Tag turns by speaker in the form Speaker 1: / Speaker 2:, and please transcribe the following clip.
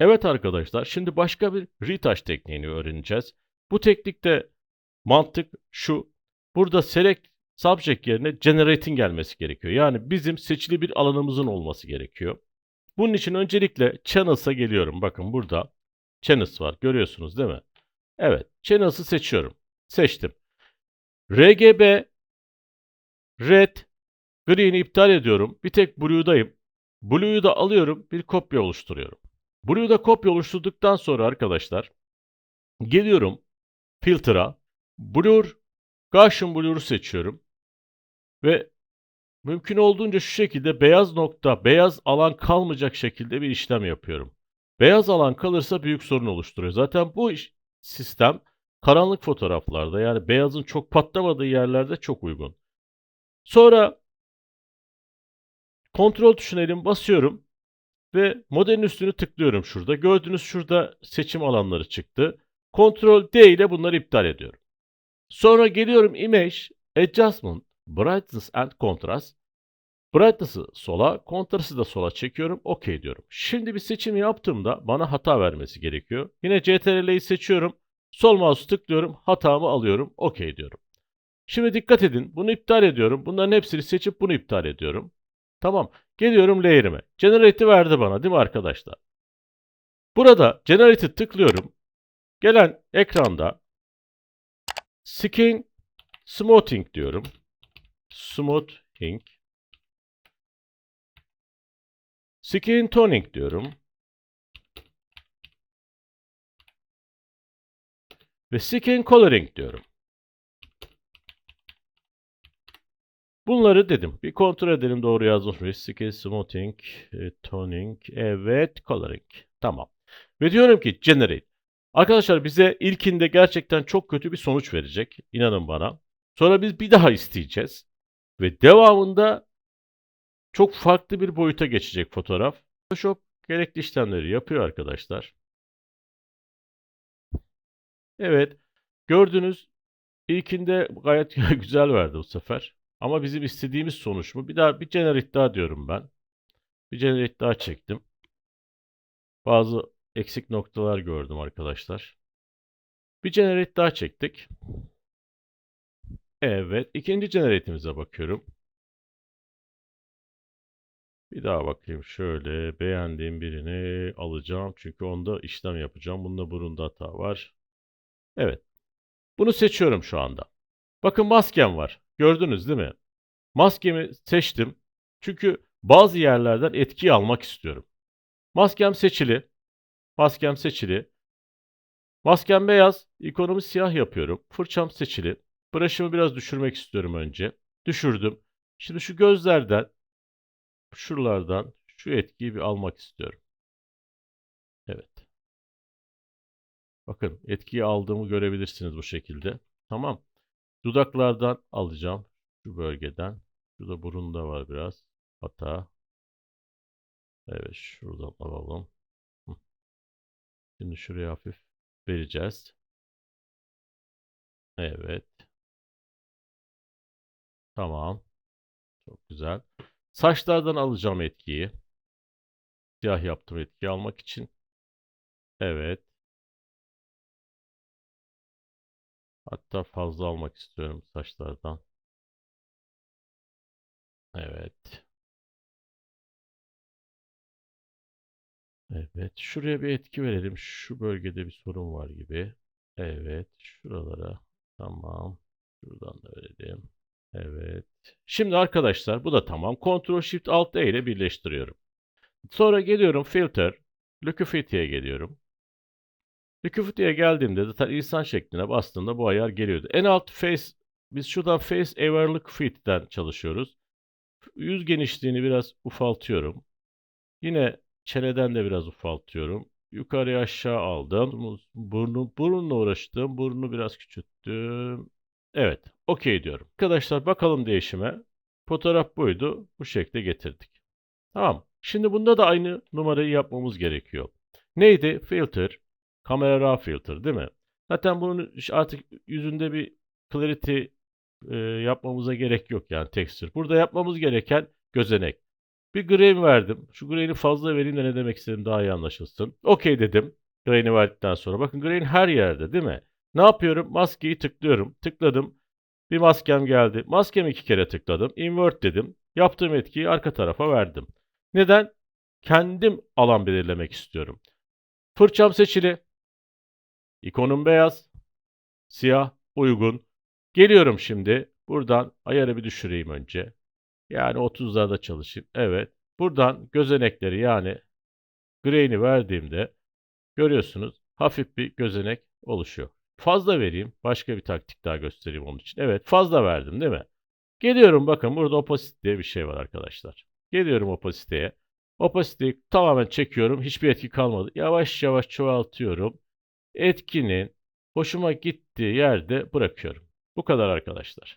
Speaker 1: Evet arkadaşlar, şimdi başka bir retouch tekniğini öğreneceğiz. Bu teknikte mantık şu. Burada select subject yerine generate'in gelmesi gerekiyor. Yani bizim seçili bir alanımızın olması gerekiyor. Bunun için öncelikle channels'a geliyorum. Bakın burada channels var. Görüyorsunuz değil mi? Evet, channels'ı seçiyorum. Seçtim. RGB red green'i iptal ediyorum. Bir tek blue'dayım. Blue'yu da alıyorum. Bir kopya oluşturuyorum. Blue'da kopya oluşturduktan sonra arkadaşlar geliyorum filter'a. Blur Gaussian Blur'u seçiyorum. Ve mümkün olduğunca şu şekilde beyaz nokta, beyaz alan kalmayacak şekilde bir işlem yapıyorum. Beyaz alan kalırsa büyük sorun oluşturuyor. Zaten bu sistem karanlık fotoğraflarda yani beyazın çok patlamadığı yerlerde çok uygun. Sonra kontrol tuşuna elim basıyorum ve modelin üstünü tıklıyorum şurada. Gördüğünüz şurada seçim alanları çıktı. Kontrol D ile bunları iptal ediyorum. Sonra geliyorum Image, Adjustment, Brightness and Contrast. Brightness'ı sola, kontrastı da sola çekiyorum. OK diyorum. Şimdi bir seçim yaptığımda bana hata vermesi gerekiyor. Yine CTRL'yi seçiyorum. Sol mouse tıklıyorum. Hatamı alıyorum. OK diyorum. Şimdi dikkat edin. Bunu iptal ediyorum. Bunların hepsini seçip bunu iptal ediyorum. Tamam. Geliyorum layer'ime. Generate'i verdi bana değil mi arkadaşlar? Burada Generate'i tıklıyorum. Gelen ekranda Skin Smoothing diyorum. Smoothing. Skin Toning diyorum. Ve Skin Coloring diyorum. Bunları dedim. Bir kontrol edelim doğru yazmış? Skin Smoothing, e, Toning, evet, Coloring. Tamam. Ve diyorum ki Generate. Arkadaşlar bize ilkinde gerçekten çok kötü bir sonuç verecek. İnanın bana. Sonra biz bir daha isteyeceğiz. Ve devamında çok farklı bir boyuta geçecek fotoğraf. Photoshop gerekli işlemleri yapıyor arkadaşlar. Evet. Gördünüz. İlkinde gayet güzel verdi bu sefer. Ama bizim istediğimiz sonuç mu? Bir daha bir generate daha diyorum ben. Bir generate daha çektim. Bazı eksik noktalar gördüm arkadaşlar. Bir generate daha çektik. Evet. ikinci generate'imize bakıyorum. Bir daha bakayım. Şöyle beğendiğim birini alacağım. Çünkü onda işlem yapacağım. Bunda burunda hata var. Evet. Bunu seçiyorum şu anda. Bakın maskem var. Gördünüz değil mi? Maskemi seçtim. Çünkü bazı yerlerden etki almak istiyorum. Maskem seçili. Maskem seçili. Maskem beyaz. ikonumu siyah yapıyorum. Fırçam seçili. Brush'ımı biraz düşürmek istiyorum önce. Düşürdüm. Şimdi şu gözlerden, şuralardan şu etkiyi bir almak istiyorum. Evet. Bakın etkiyi aldığımı görebilirsiniz bu şekilde. Tamam. Dudaklardan alacağım. Şu bölgeden. Şurada burunda var biraz. Hata. Evet şuradan alalım. Şimdi şuraya hafif vereceğiz. Evet. Tamam. Çok güzel. Saçlardan alacağım etkiyi. Siyah yaptım etkiyi almak için. Evet. Hatta fazla almak istiyorum saçlardan. Evet. Evet. Şuraya bir etki verelim. Şu bölgede bir sorun var gibi. Evet. Şuralara. Tamam. Şuradan da verelim. Evet. Şimdi arkadaşlar bu da tamam. Ctrl Shift Alt E ile birleştiriyorum. Sonra geliyorum Filter. Lucifity'ye geliyorum. Lucifity'ye geldiğimde zaten insan şekline bastığımda bu ayar geliyordu. En alt face biz şuradan Face Everlook Fit'ten çalışıyoruz. Yüz genişliğini biraz ufaltıyorum. Yine çeneden de biraz ufaltıyorum. Yukarıya aşağı aldım. Burnu, burunla uğraştım. Burnunu biraz küçülttüm. Evet. Okey diyorum. Arkadaşlar bakalım değişime. Fotoğraf buydu. Bu şekilde getirdik. Tamam. Şimdi bunda da aynı numarayı yapmamız gerekiyor. Neydi? Filter. Kamera raw filter değil mi? Zaten bunun artık yüzünde bir clarity e, yapmamıza gerek yok yani texture. Burada yapmamız gereken gözenek. Bir grain verdim. Şu grain'i fazla vereyim de ne demek istediğim daha iyi anlaşılsın. Okey dedim. Grain'i verdikten sonra. Bakın grain her yerde değil mi? Ne yapıyorum? Maskeyi tıklıyorum. Tıkladım. Bir maskem geldi. Maskemi iki kere tıkladım. Invert dedim. Yaptığım etkiyi arka tarafa verdim. Neden? Kendim alan belirlemek istiyorum. Fırçam seçili. İkonum beyaz. Siyah. Uygun. Geliyorum şimdi. Buradan ayarı bir düşüreyim önce. Yani 30'larda çalışayım. Evet. Buradan gözenekleri yani grain'i verdiğimde görüyorsunuz hafif bir gözenek oluşuyor. Fazla vereyim. Başka bir taktik daha göstereyim onun için. Evet fazla verdim değil mi? Geliyorum bakın burada opacity diye bir şey var arkadaşlar. Geliyorum opacity'ye. Opacity'yi tamamen çekiyorum. Hiçbir etki kalmadı. Yavaş yavaş çoğaltıyorum. Etkinin hoşuma gittiği yerde bırakıyorum. Bu kadar arkadaşlar.